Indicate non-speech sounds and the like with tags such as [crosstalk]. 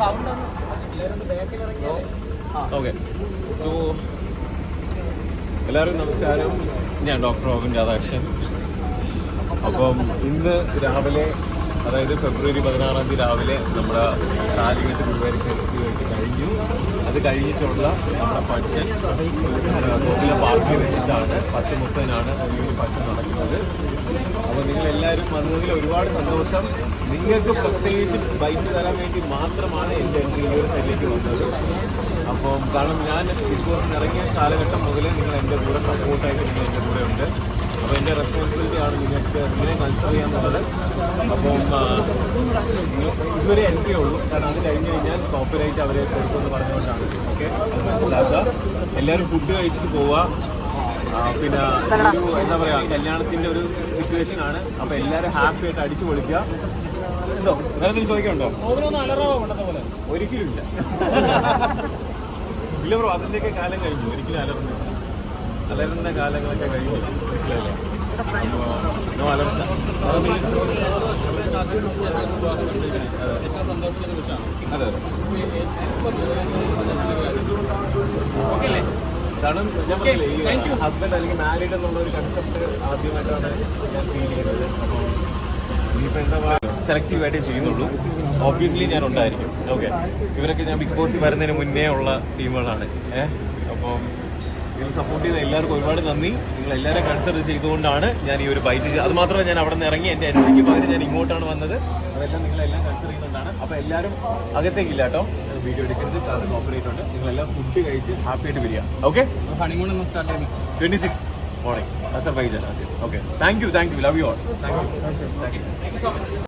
So എല്ലാവർക്കും നമസ്കാരം. ഞാൻ ഡോക്ടർ റോബിൻ രാധാകൃഷ്ണൻ. അപ്പം ഇന്ന് രാവിലെ അതായത് ഫെബ്രുവരി പതിനാറാം തീയതി രാവിലെ നമ്മുടെ കാലിക്കറ്റ് ഗുരുവായൂർ വെച്ച് കഴിഞ്ഞു. അത് കഴിഞ്ഞിട്ടുള്ള നമ്മുടെ ഫംഗ്ഷൻ ഗോപിലെ പാർക്കിൽ വെച്ചിട്ടാണ് പത്ത് മുപ്പതിനാണ് ഈ ഒരു നടക്കുന്നത്. അപ്പോൾ നിങ്ങൾ എല്ലാവരും വന്നതിൽ ഒരുപാട് സന്തോഷം. നിങ്ങൾക്ക് പ്രത്യേകിച്ച് ബൈക്ക് തരാൻ വേണ്ടി മാത്രമാണ് എന്റെ എൻട്രി ഈ ഒരു സൈഡിലേക്ക് വന്നത്. അപ്പം കാരണം ഞാൻ ബോസിന് ഇറങ്ങിയ കാലഘട്ടം മുതലേ നിങ്ങൾ എന്റെ കൂടെ സപ്പോർട്ടായിട്ട് നിങ്ങൾ എന്റെ കൂടെ ഉണ്ട്. അപ്പോൾ എന്റെ റെസ്പോൺസിബിലിറ്റി ആണ് നിങ്ങൾക്ക് നിങ്ങളെ കൺസിഡർ ചെയ്യാന്നുള്ളത് അപ്പം ഇതുവരെ എൻട്രി ഉള്ളൂ. കാരണം അത് കഴിഞ്ഞ് കഴിഞ്ഞാൽ കോപ്പറേറ്റ് അവരെ കൊടുക്കുമെന്ന് പറഞ്ഞുകൊണ്ടാണ്. ഓക്കെ മനസ്സിലാക്കുക? എല്ലാവരും ഫുഡ് കഴിച്ചിട്ട് പോവുക. പിന്നെ ഒരു എന്താ പറയാ കല്യാണത്തിന്റെ ഒരു സിറ്റുവേഷൻ ആണ്. അപ്പൊ എല്ലാരും ഹാപ്പി ആയിട്ട് അടിച്ചു പൊളിക്കുക. എന്തോ വേറെ എന്തെങ്കിലും ചോദിക്കണ്ടോ ഒരിക്കലും ഇല്ല [laughs] ഇല്ല ബ്രോ അതിന്റെയൊക്കെ കാലം കഴിഞ്ഞു. ഒരിക്കലും അലർന്നു. അലരുന്ന കാലങ്ങളൊക്കെ കഴിഞ്ഞു. മനസ്സിലായില്ലേ? അതെ അതെ. കാരണം ഞാൻ പറഞ്ഞില്ലേ, ഈ ഹസ്ബൻഡ് അല്ലെങ്കിൽ മാരീഡ് എന്നുള്ള ഒരു കൺസെപ്റ്റ് ആദ്യമായിട്ടാണ് ഞാൻ ഫീൽ ചെയ്യുന്നത്. അപ്പം ഇനിയിപ്പോൾ എന്താ സെലക്റ്റീവ് ആയിട്ടേ ചെയ്യുന്നുള്ളൂ. ഓബ്വിയസ്ലി ഞാൻ ഉണ്ടായിരിക്കും. ഓക്കെ ഇവരൊക്കെ ഞാൻ ബിഗ് ബോസിൽ വരുന്നതിന് മുന്നേ ഉള്ള ടീമുകളാണ് ഏഹ്? അപ്പം സപ്പോർട്ട് ചെയ്ത എല്ലാവർക്കും ഒരുപാട് നന്ദി. നിങ്ങൾ എല്ലാവരും കൺസിഡർ ചെയ്തുകൊണ്ടാണ് ഞാൻ ഈ ഒരു ബൈക്ക് അത് മാത്രമല്ല ഞാൻ അവിടെ നിന്ന് ഇറങ്ങി എന്റെ എൻട്രിക്ക് പകരം ഞാൻ ഇങ്ങോട്ടാണ് വന്നത്. അതെല്ലാം നിങ്ങളെല്ലാം കൺസിഡർ ചെയ്യുന്നുണ്ടാണ് അപ്പോൾ എല്ലാവരും അകത്തേക്കില്ല കേട്ടോ. വീഡിയോ എടുക്കരുത്. കാരണം ഓപ്പറേറ്റ് ഉണ്ട് നിങ്ങളെല്ലാം ഫുഡ് കഴിച്ച് ഹാപ്പി ആയിട്ട് വരിക. ഓക്കെ ഹണിമൂൺ ഒന്ന് start twenty six morning Azerbaijan okay thank you thank you love you all thank you thank you